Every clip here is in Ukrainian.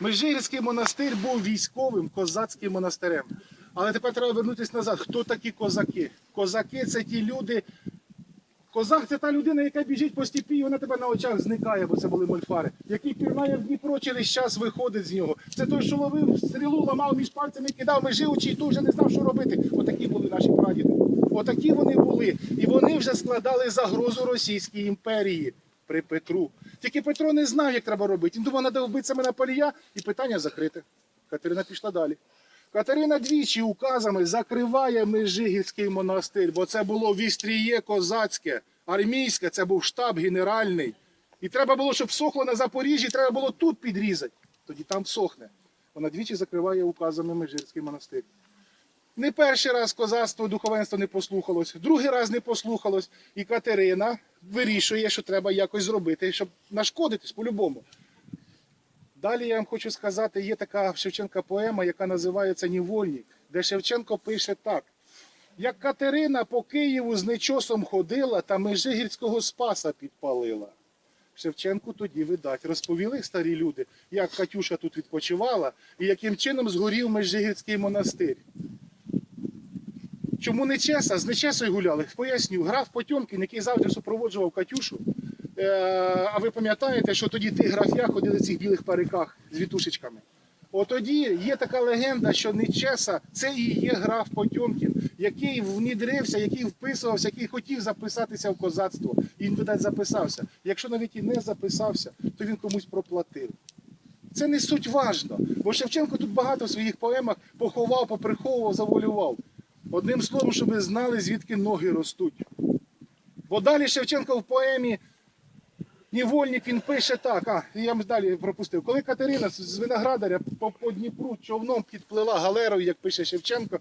Межигірський монастир був військовим козацьким монастирем. Але тепер треба вернутися назад. Хто такі козаки? Козаки це ті люди. Козак це та людина, яка біжить по степі, і вона тебе на очах зникає, бо це були мольфари. Який пірнає в Дніпро через час виходить з нього. Це той, що ловив стрілу, ламав між пальцями, кидав межи очі, і той вже не знав, що робити. Отакі були наші прадіди. Отакі вони були. І вони вже складали загрозу Російській імперії при Петру. Тільки Петро не знав, як треба робити. Він думав, треба вбити мене палія, і питання закрите. Катерина пішла далі. Катерина двічі указами закриває Межигірський монастир, бо це було вістріє козацьке, армійське, це був штаб генеральний. І треба було, щоб всохло на Запоріжжі, треба було тут підрізати. Тоді там всохне. Вона двічі закриває указами Межирський монастир. Не перший раз козацтво, духовенство не послухалось, другий раз не послухалось. І Катерина вирішує, що треба якось зробити, щоб нашкодитись по-любому. Далі я вам хочу сказати, є така Шевченка поема, яка називається Нівольник, де Шевченко пише так. Як Катерина по Києву з нечосом ходила та Межигірського спаса підпалила. Шевченку тоді, видать, розповіли старі люди, як Катюша тут відпочивала і яким чином згорів Межигірський монастир. Чому не чеса? З нечесою гуляли. Поясню, граф Потьомкін, який завжди супроводжував Катюшу. Е, а ви пам'ятаєте, що тоді ті граф'я ходили в цих білих париках з вітушечками? От тоді є така легенда, що Нечеса це і є граф Потьомкін, який внідрився, який вписувався, який хотів записатися в козацтво. І він, видать, записався. Якщо навіть і не записався, то він комусь проплатив. Це не суть важно, бо Шевченко тут багато в своїх поемах поховав, поприховував, заволював. Одним словом, щоб ви знали, звідки ноги ростуть. Бо далі Шевченко в поемі Нівольник він пише так, а я далі пропустив. Коли Катерина з виноградаря по, по Дніпру човном підплила галерою, як пише Шевченко,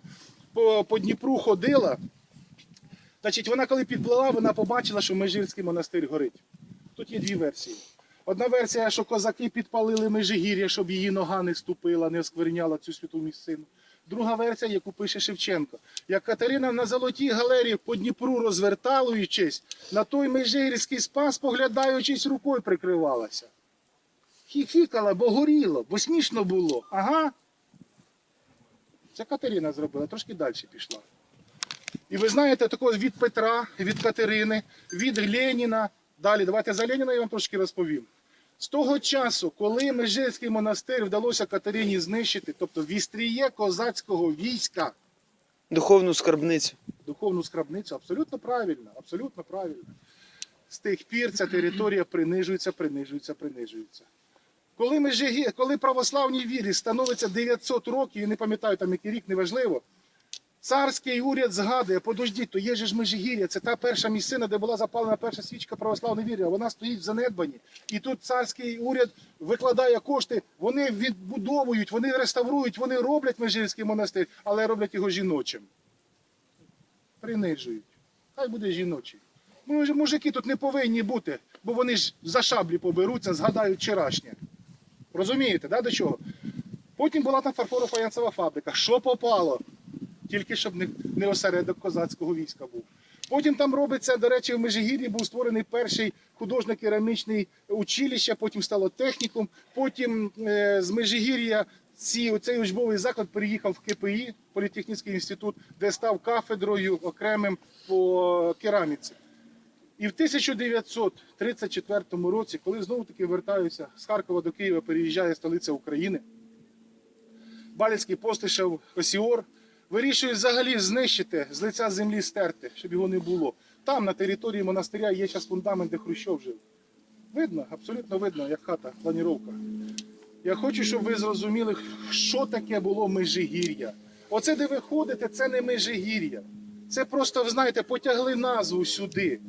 по, по Дніпру ходила, значить, вона коли підплила, вона побачила, що Межирський монастир горить. Тут є дві версії. Одна версія, що козаки підпалили Межигір'я, щоб її нога не ступила, не оскверняла цю святу місцину. Друга версія, яку пише Шевченко. Як Катерина на золотій галері по Дніпру розверталуючись, на той Межигірський спас, поглядаючись, рукою прикривалася. Хіхікала, бо горіло, бо смішно було. Ага. Це Катерина зробила, трошки далі пішла. І ви знаєте, такого від Петра, від Катерини, від Леніна. Далі, давайте за Леніна я вам трошки розповім. З того часу, коли Межирський монастир вдалося Катерині знищити, тобто вістріє козацького війська, Духовну скарбницю. духовну скрабницю, абсолютно правильно, абсолютно правильно. З тих пір ця територія принижується, принижується, принижується. Коли, Межигі... коли православній вірі становиться 900 років, я не пам'ятаю там який рік, неважливо, царський уряд згадує, подождіть, то є ж Межигір'я, це та перша місцина, де була запалена перша свічка православної віри, вона стоїть в занедбанні. І тут царський уряд викладає кошти, вони відбудовують, вони реставрують, вони роблять Межирський монастир, але роблять його жіночим принижують. Хай буде жіночий. Ну, мужики тут не повинні бути, бо вони ж за шаблі поберуться, згадають вчорашнє. Розумієте, да, до чого? Потім була там фарфоро-фаянсова фабрика. Що попало? Тільки щоб не, не осередок козацького війська був. Потім там робиться, до речі, в Межигір'ї був створений перший художньо-керамічний училище, потім стало технікум. Потім е, з Межигір'я ці, цей учбовий заклад переїхав в КПІ, політехнічний інститут, де став кафедрою окремим по кераміці. І в 1934 році, коли знову таки вертаюся з Харкова до Києва, переїжджає столиця України, Балицький Постишев, Косіор, вирішує взагалі знищити, з лиця землі стерти, щоб його не було. Там, на території монастиря, є зараз фундамент, де Хрущов жив. Видно, абсолютно видно, як хата, планіровка. Я хочу, щоб ви зрозуміли, що таке було Межигір'я. Оце, де ви ходите, це не Межигір'я. Це просто, ви знаєте, потягли назву сюди.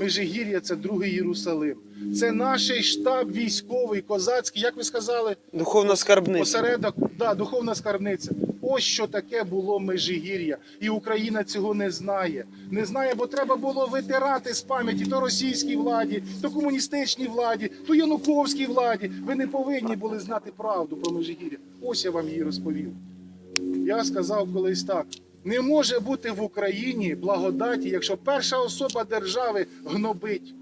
Межигір'я це другий Єрусалим. Це наш штаб військовий, козацький, як ви сказали, Духовна скарбниця. осередок, да, духовна скарбниця. Ось що таке було Межигір'я. І Україна цього не знає. Не знає, бо треба було витирати з пам'яті то російській владі, то комуністичній владі, то Януковській владі. Ви не повинні були знати правду про Межигір'я. Ось я вам її розповів. Я сказав колись так: не може бути в Україні благодаті, якщо перша особа держави гнобить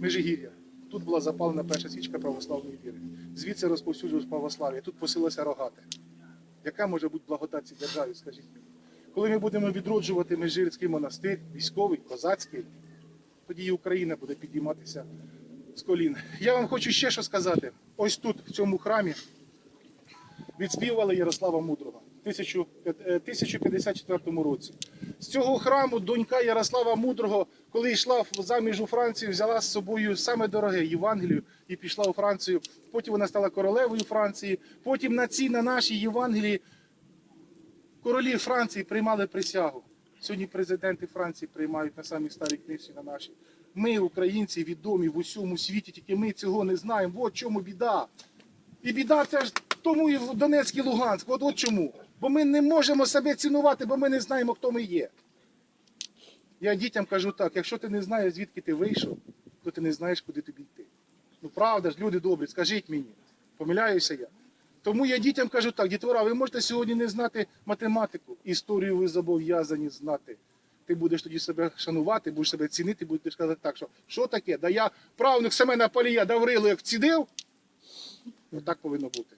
Межигір'я. Тут була запалена перша свічка православної віри. Звідси розповсюджувалось православ'я. Тут посилося рогате. Яка може бути благодать цій державі, скажіть мені? Коли ми будемо відроджувати Межирський монастир, військовий, козацький, тоді і Україна буде підійматися з колін. Я вам хочу ще що сказати. Ось тут, в цьому храмі, відспівали Ярослава Мудрого в 1000 е, 1054 році. З цього храму донька Ярослава Мудрого, коли йшла заміж у Францію, взяла з собою саме дороге Євангелію і пішла у Францію. Потім вона стала королевою Франції. Потім на цій, на нашій Євангелії королі Франції приймали присягу. Сьогодні президенти Франції приймають на самій старій книжці на нашій. Ми, українці, відомі в усьому світі, тільки ми цього не знаємо. От чому біда. І біда це ж тому і в Донецьк і Луганськ. От, от чому. Бо ми не можемо себе цінувати, бо ми не знаємо, хто ми є. Я дітям кажу так: якщо ти не знаєш, звідки ти вийшов, то ти не знаєш, куди тобі йти. Ну правда ж, люди добрі, скажіть мені, помиляюся я. Тому я дітям кажу так, дітвора, ви можете сьогодні не знати математику, історію ви зобов'язані знати. Ти будеш тоді себе шанувати, будеш себе цінити, будеш казати так, що що таке? Да я правнук Семена Палія Даврилу як вцідив, отак повинно бути.